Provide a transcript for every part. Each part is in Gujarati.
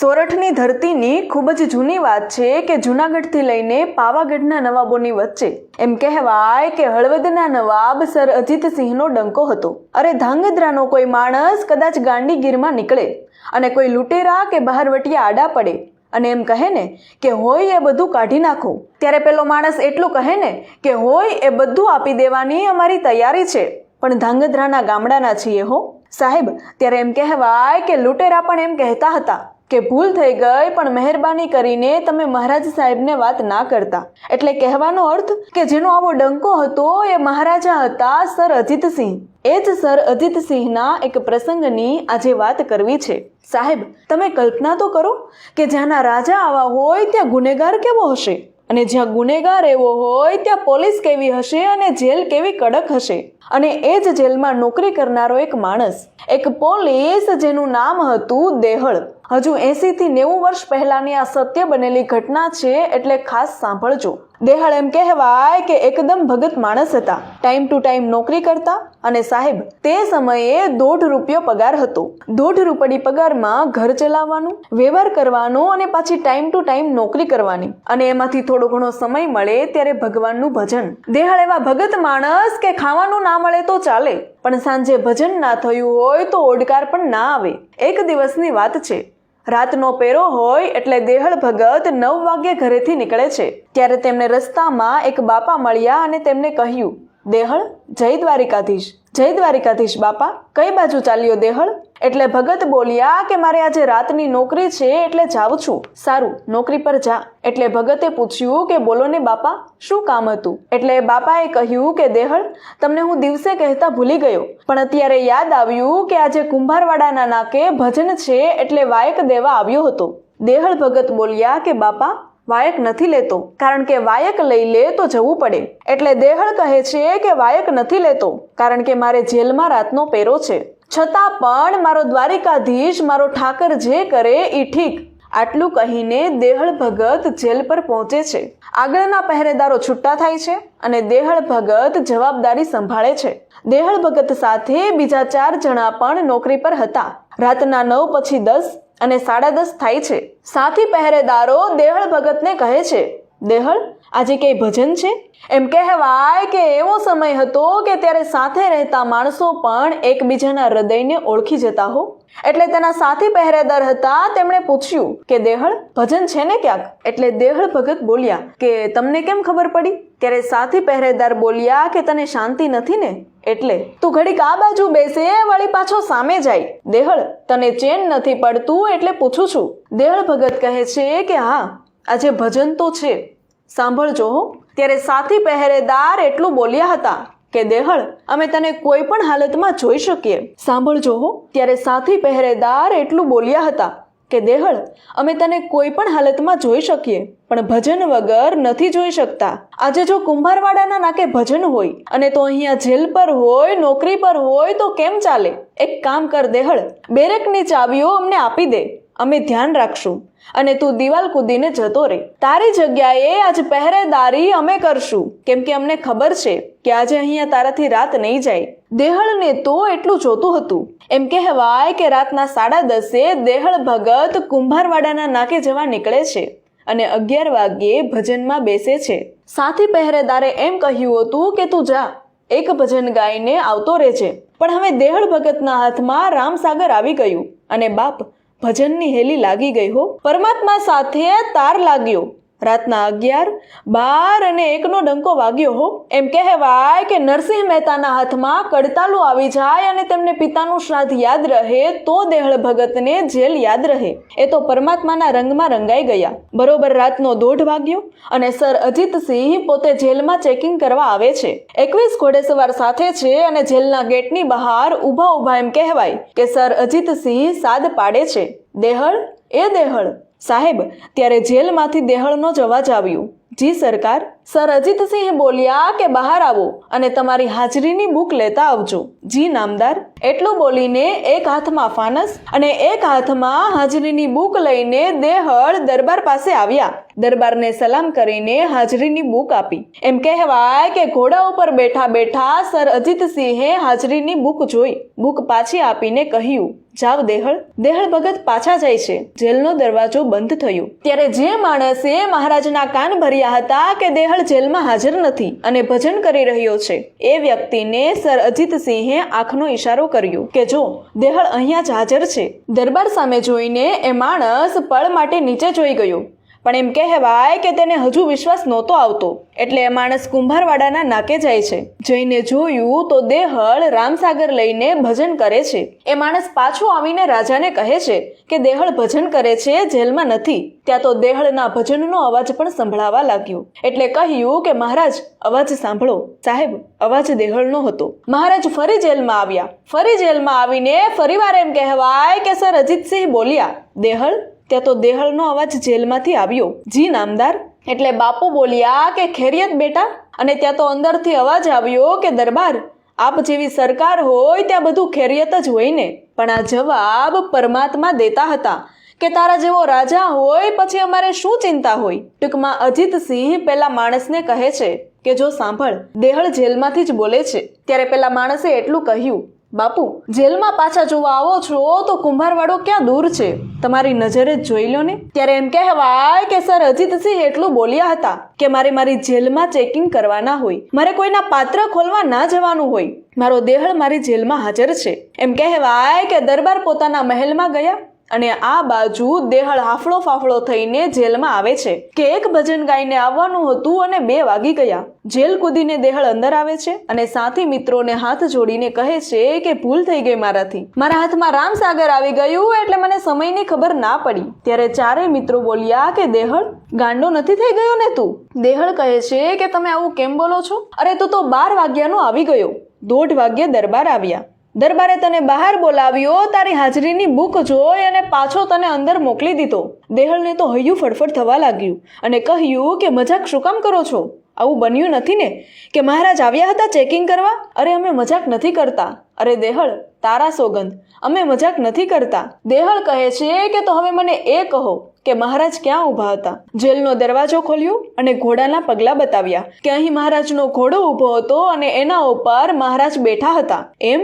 સોરઠની ધરતીની ખૂબ જ જૂની વાત છે કે જૂનાગઢથી લઈને પાવાગઢના નવાબોની વચ્ચે. એમ કહેવાય કે હળવદના નવાબ સર અજીતસિંહનો ડંકો હતો. અરે ધાંગધ્રાનો કોઈ માણસ કદાચ ગાંડીગીરમાં નીકળે અને કોઈ લૂંટેરા કે બહારવટિયા આડા પડે. અને એમ કહે ને કે હોય એ બધું કાઢી નાખો. ત્યારે પેલો માણસ એટલું કહે ને કે હોય એ બધું આપી દેવાની અમારી તૈયારી છે. પણ ધાંગધ્રાના ગામડાના છીએ હો. સાહેબ, ત્યારે એમ કહેવાય કે લૂંટેરા પણ એમ કહેતા હતા. કે ભૂલ થઈ ગઈ, પણ મહેરબાની કરીને તમે મહારાજ સાહેબને વાત ના કરતા. એટલે કહેવાનો અર્થ કે જેનો આવો ડંકો હતો એ મહારાજા હતા સર અજીતસિંહ એ જ સર અજીતસિંહના એક પ્રસંગની આજે વાત કરવી છે. સાહેબ, તમે કલ્પના તો કરો કે જ્યાંના રાજા આવા હોય ત્યાં ગુનેગાર કેવો હશે? અને જ્યાં ગુનેગાર એવો હોય ત્યાં પોલીસ કેવી હશે અને જેલ કેવી કડક હશે? અને એ જ જેલમાં નોકરી કરનારો એક માણસ, એક પોલીસ જેનું નામ હતું દેહળ. હજુ એસી થી નેવું વર્ષ પહેલાની આ સત્ય બનેલી ઘટના છે એટલે ખાસ સાંભળજો. દેહાળ એમ કહેવાય કે એકદમ ભગત માણસ હતા. ટાઈમ ટુ ટાઈમ નોકરી કરતા અને સાહેબ, તે સમયે દોઢ રૂપિયો પગાર હતો. દોઢ રૂપડી પગારમાં ઘર ચલાવવાનું, વ્યવહાર કરવાનો અને પાછી ટાઈમ ટુ ટાઈમ નોકરી કરવાની. અને એમાંથી થોડો ઘણો સમય મળે ત્યારે ભગવાનનું ભજન. દેહાળ એવા ભગત માણસ કે ખાવાનું ના મળે તો ચાલે. પણ સાંજે ભજન ના થયું હોય તો ઓડકાર પણ ના આવે. એક દિવસની વાત છે. રાતનો પેરો હોય એટલે દેહળ ભગત નવ વાગ્યે ઘરેથી નીકળે છે. ત્યારે તેમને રસ્તામાં એક બાપા મળ્યા અને તેમને કહ્યું દેહળ, જય દ્વારિકાધીશ. જય દ્વારિકાધીશ, બાપા. કઈ બાજુ ચાલ્યો દેહળ? એટલે ભગત બોલ્યા કે મારે આજે રાતની નોકરી છે, એટલે જાઉં છું. સારું, નોકરી પર જા. એટલે ભગતે પૂછ્યું કે બોલો ને બાપા, શું કામ હતું? એટલે બાપાએ કહ્યું કે દેહળ, તમને હું દિવસે કહેતા ભૂલી ગયો. પણ અત્યારે યાદ આવ્યું કે આજે કુંભારવાડાના નાકે ભજન છે, એટલે વાયક દેવા આવ્યો હતો. દેહળ ભગત બોલ્યા કે બાપા વાયક નથી લેતો, કારણ કે વાયક લઈ લે તો જવું પડે. એટલે દેહળ કહે છે કે વાયક નથી લેતો, કારણ કે મારે જેલમાં રાતનો પેરો છે. છતાં પણ મારો દ્વારિકાધીશ, મારો ઠાકર જે કરે એ ઠીક. આટલું કહીને દેહળ ભગત જેલ પર પહોંચે છે. આગળના પહેરેદારો છૂટા થાય છે અને દેહળ ભગત જવાબદારી સંભાળે છે. દેહળ ભગત સાથે બીજા ચાર જણા પણ નોકરી પર હતા. રાતના નવ પછી દસ અને સાડા દસ થાય છે. સાથી પહેરેદારો દેહળ ભગતને કહે છે દેહળ આજે કઈ ભજન છે? એમ કહેવાય કે એવો સમય હતો કે ત્યારે સાથે રહેતા માણસો પણ એકબીજાના હૃદયને ઓળખી જતા હો. એટલે તેના સાથી પહેરેદાર હતા, તેમણે પૂછ્યું કે દેહળ ભજન છે ને ક્યાંક? એટલે દેહળ ભગત બોલ્યા કે, તમને કેમ ખબર પડી? ત્યારે સાથી પહેરેદાર બોલ્યા કે, તને શાંતિ નથી ને? એટલે, તું ઘડીક આ બાજુ બેસે, વળી પાછો સામે જાય. દેહળ તને ચેન નથી પડતું? એટલે પૂછું છું. દેહળ ભગત કહે છે કે, હા, આજે ભજન તો છે. સાંભળજો ત્યારે સાથી પહેરેદાર એટલું બોલ્યા હતા કે, દેહળ, અમે તને કોઈ પણ હાલતમાં જોઈ શકીએ. સાંભળજો ત્યારે સાથી પહેરેદાર એટલું બોલ્યા હતા કે, દેહળ, અમે તને કોઈ પણ હાલતમાં જોઈ શકીએ, પણ ભજન વગર નથી જોઈ શકતા. આજે જો કુંભારવાડાના નાકે ભજન હોય અને તો અહીંયા જેલ પર હોય, નોકરી પર હોય, તો કેમ ચાલે? એક કામ કર, દેહળ, બેરેકની ચાવીઓ અમને આપી દે. અમે ધ્યાન રાખશું અને તું દિવાલ કૂદીને જતો રહે. તારી જગ્યાએ આજ પહેરેદારી અમે કરશું. કેમ કે અમને ખબર છે કે આજે અહીંયા તારાથી રાત નહીં જાય. દેહળને તો એટલું જોતું હતું. એમ કહેવાય કે રાતના સાડા દસે દેહળ ભગત કુંભારવાડાના નાકે જવા નીકળે છે અને અગિયાર વાગ્યે ભજનમાં બેસે છે. સાથી પહેરેદારે એમ કહ્યું હતું કે તું જા, એક ભજન ગાઈને આવતો રહેજે. પણ હવે દેહળ ભગતના હાથમાં રામસાગર આવી ગયું અને બાપ ભજનની હેલી લાગી ગઈ હો. પરમાત્મા સાથે તાર લાગ્યો. રાતના અગિયાર, બાર અને એકનો ડંકો વાગ્યો હો. એમ કહેવાય કે નરસિંહ મહેતાના હાથમાં કડતાલું આવી જાય અને તેમને પિતાનું શ્રાદ્ધ યાદ રહે તો દેહળ ભગતને જેલ યાદ રહે. એ તો પરમાત્માના રંગમાં રંગાઈ ગયા. બરોબર રાતનો દોઢ વાગ્યો અને સર અજીતસિંહ પોતે જેલમાં ચેકિંગ કરવા આવે છે. એકવીસ ઘોડેસવાર સાથે છે અને જેલના ગેટની બહાર ઊભા ઊભા એમ કહેવાય કે સર અજીતસિંહ સાદ પાડે છે. દેહળ? એ દેહળ. સાહેબ ત્યારે જેલમાંથી દેહળનો જ અવાજ આવ્યો. જી સરકાર. સર અજીતસિંહ બોલ્યા કે બહાર આવો અને તમારી હાજરીની બુક લેતા આવજો. જી નામદાર. એટલું બોલીને એક હાથમાં ફાનસ અને એક હાથમાં હાજરીની બુક લઈને દેહળ દરબાર પાસે આવ્યા. દરબારને સલામ કરીને હાજરીની બુક આપી. એમ કહેવાય કે ઘોડા ઉપર બેઠા બેઠા સર અજીતસિંહે હાજરીની બુક જોઈ. બુક પાછી આપીને કહ્યું, જાવ દેહળ. દેહળ ભગત પાછા જાય છે. જેલનો દરવાજો બંધ થયો. ત્યારે જે માણસે મહારાજના કાન ભર્યા હતા કે દેહળ જેલમાં હાજર નથી અને ભજન કરી રહ્યો છે. એ વ્યક્તિને સર અજીતસિંહે આંખનો ઈશારો કર્યો કે જો, દેહળ અહીંયા જ હાજર છે. દરબાર સામે જોઈને એ માણસ પળ માટે નીચે જોઈ ગયો. પણ એમ કહેવાય કે તેને હજુ વિશ્વાસ નહોતો આવતો. એટલે એ માણસ કુંભારવાડાના નાકે જાય છે. જઈને જોયું તો દેહળ રામસાગર લઈને ભજન કરે છે. એ માણસ પાછો આવીને રાજાને કહે છે કે દેહળ ભજન કરે છે, જેલમાં નથી. ત્યાં તો દેહળના ભજનનો અવાજ પણ સંભળાવા લાગ્યો. એટલે કહ્યું કે મહારાજ, અવાજ સાંભળો. સાહેબ, અવાજ દેહળનો હતો. મહારાજ ફરી જેલમાં આવ્યા. ફરી જેલમાં આવીને ફરીવાર એમ કહેવાય કે સર અજીતસિંહ બોલ્યા, દેહળ ત્યાં તો દેહળનો અવાજ જેલમાંથી આવ્યો. જી નામદાર? એટલે બાપુ બોલ્યા કે ખેરિયત બેટા. અને ત્યાં તો અંદરથી અવાજ આવ્યો કે દરબાર, આપ જેવી સરકાર હોય ત્યાં બધું ખેરિયત જ હોય ને. પણ આ જવાબ પરમાત્મા દેતા હતા કે તારા જેવો રાજા હોય પછી અમારે શું ચિંતા હોય? ટૂંકમાં અજીતસિંહ પેલા માણસને કહે છે કે જો સાંભળ દેહળ જેલમાંથી જ બોલે છે. ત્યારે પેલા માણસે એટલું કહ્યું બાપુ, જેલમાં પાછા જોવા આવો છો તો કુંભારવાડો ક્યાં દૂર છે? તમારી નજરે જોઈ લો ને. ત્યારે એમ કહેવાય કે સર અજીતસિંહ એટલું બોલ્યા હતા કે મારે મારી જેલમાં ચેકિંગ કરવાના હોય. મારે કોઈના પાત્ર ખોલવા ના જવાનું હોય. મારો દેહળ મારી જેલમાં હાજર છે. એમ કહેવાય કે દરબાર પોતાના મહેલમાં ગયા. અને આ બાજુ દેહળ હાફળો ફાફળો થઈને જેલમાં આવે છે. કે એક ભજન ગાઈને આવવાનું હતું અને બે વાગી ગયા. જેલ કૂદીને દેહળ અંદર આવે છે અને સાથી મિત્રોને હાથ જોડીને કહે છે કે ભૂલ થઈ ગઈ મારાથી. મારા હાથમાં રામસાગર આવી ગયું એટલે મને સમયની ખબર ના પડી. ત્યારે ચારેય મિત્રો બોલ્યા કે દેહળ, ગાંડો નથી થઈ ગયો ને તું? દેહળ કહે છે કે તમે આવું કેમ બોલો છો? અરે તું તો બાર વાગ્યાનો આવી ગયો. દોઢ વાગ્યે દરબાર આવ્યા. દરબારે તને બહાર બોલાવ્યો, તારી હાજરીની બુક જોઈ અને પાછો તને અંદર મોકલી દીધો. દેહળને તો હૈયું ફડફડ થવા લાગ્યું અને કહ્યું કે, મજાક શું કામ કરો છો? આવું બન્યું નથી ને? કે મહારાજ આવ્યા હતા ચેકિંગ કરવા? અરે, અમે મજાક નથી કરતા. અરે દેહળ તારા સોગંદ. અમે મજાક નથી કરતા. દેહળ કહે છે કે, તો હવે મને એ કહો કે મહારાજ ક્યાં ઊભા હતા? જેલનો દરવાજો ખોલ્યો અને ઘોડાના પગલા બતાવ્યા. કે અહીં મહારાજનો ઘોડો ઊભો હતો અને એના ઉપર મહારાજ બેઠા હતા. એમ?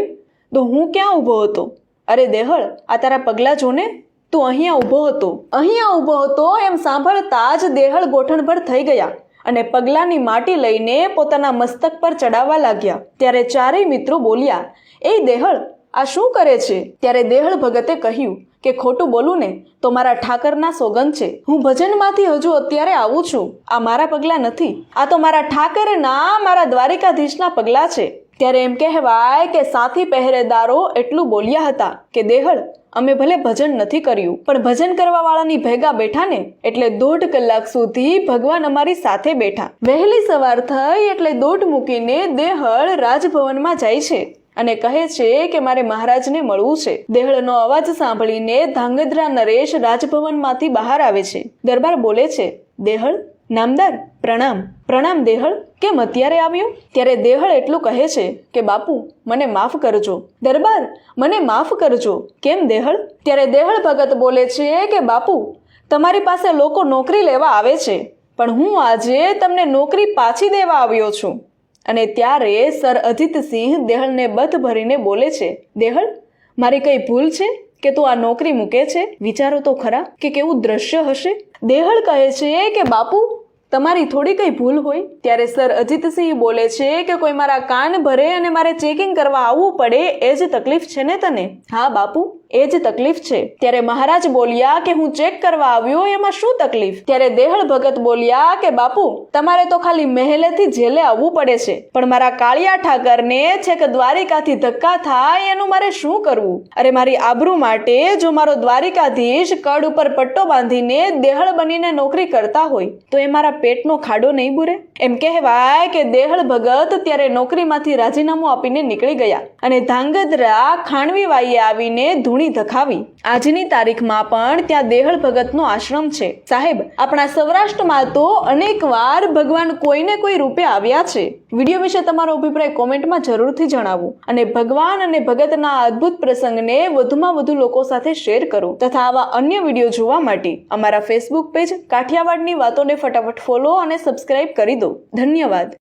તો હું ક્યાં ઊભો હતો? અરે દેહળ, આ તારા પગલાં જો ને તું અહીંયા ઊભો હતો. અહીંયા ઊભો હતો એમ સાંભળતા જ દેહળ ગોઠણભર થઈ ગયા અને પગલાની માટી લઈને પોતાના મસ્તક પર ચડાવવા લાગ્યા. ત્યારે ચારેય મિત્રો બોલ્યા, એ દેહળ, આ શું કરે છે? ત્યારે દેહળ ભગતે કહ્યું કે, ખોટું બોલું ને તો મારા ઠાકરના સોગંદ છે. હું ભજનમાંથી હજુ અત્યારે આવું છું. આ મારા પગલાં નથી. આ તો મારા ઠાકરના મારા દ્વારિકાધીશના પગલાં છે. ત્યારે એમ કહેવાય કે સાથી પહેરેદારો એટલું બોલ્યા હતા કે, દેહળ, અમે ભલે ભજન નથી કર્યું, પણ ભજન કરવા વાળાની ભેગા બેઠા ને એટલે દોઢ કલાક સુધી ભગવાન અમારી સાથે બેઠા. વહેલી સવાર થઈ એટલે દોઢ મૂકીને દેહળ રાજભવનમાં જાય છે અને કહે છે કે, મારે મહારાજને મળવું છે. દેહળનો અવાજ સાંભળીને ધાંગધ્રા નરેશ રાજભવનમાંથી બહાર આવે છે. દરબાર બોલે છે, દેહળ નામદાર, પ્રણામ. પ્રણામ, દેહળ. કેમ અત્યારે આવ્યો? ત્યારે દેહળ એટલું કહે છે કે, બાપુ, મને માફ કરજો. દરબાર, મને માફ કરજો. કેમ, દેહળ? ત્યારે દેહળ ભગત બોલે છે કે, બાપુ, તમારી પાસે લોકો નોકરી લેવા આવે છે, પણ હું આજે તમને નોકરી પાછી દેવા આવ્યો છું. અને ત્યારે સર અજીતસિંહ દેહળને બધ ભરીને બોલે છે, દેહળ, મારી કઈ ભૂલ છે કે તું આ નોકરી મૂકે છે? વિચારો તો ખરા કે કેવું દ્રશ્ય હશે? દેહળ કહે છે કે, બાપુ તમારી થોડી કંઈ ભૂલ હોય, ત્યારે સર અજીતસિંહ બોલે છે કે કોઈ મારા કાન ભરે અને મારે ચેકિંગ કરવા આવવું પડે, એ જ તકલીફ છે ને તને? હા, બાપુ. એ જ તકલીફ છે. ત્યારે મહારાજ બોલ્યા કે હું ચેક કરવા આવ્યો, એમાં શું તકલીફ? ત્યારે દેહળ ભગત બોલ્યા કે, બાપુ, તમારે તો ખાલી મહેલેથી જેલે આવવું પડે છે. પણ મારા કાળિયા ઠાકરને છેક દ્વારિકાથી ધક્કા થાય, એનું મારે શું કરવું? અરે, મારી આબરૂ માટે જો મારો દ્વારિકાધીશ કડ ઉપર પટ્ટો બાંધીને દેહળ બનીને નોકરી કરતા હોય, તો એ મારા પેટનો ખાડો નહીં બુરે? એમ કહેવાય કે દેહળ ભગત ત્યારે નોકરીમાંથી રાજીનામું આપીને નીકળી ગયા. અને ધાંગધ્રા વાઈએ આવીને ધૂણી ધૂણી ધખાવી. આજની તારીખમાં પણ ત્યાં દેહળ ભગતનો આશ્રમ છે. સાહેબ, આપણા સૌરાષ્ટ્રમાં તો અનેક વાર ભગવાન કોઈને કોઈ રૂપે આવ્યા છે. વીડિયો વિશે તમારો અભિપ્રાય કોમેન્ટમાં જરૂરથી જણાવો અને ભગવાન અને ભગતના અદ્ભુત પ્રસંગને વધુમાં વધુ લોકો સાથે શેર કરો તથા આવા અન્ય વીડિયો જોવા માટે અમારા ફેસબુક પેજ કાઠિયાવાડની વાતોને ફટાફટ ફોલો અને સબસ્ક્રાઇબ કરી દો. ધન્યવાદ.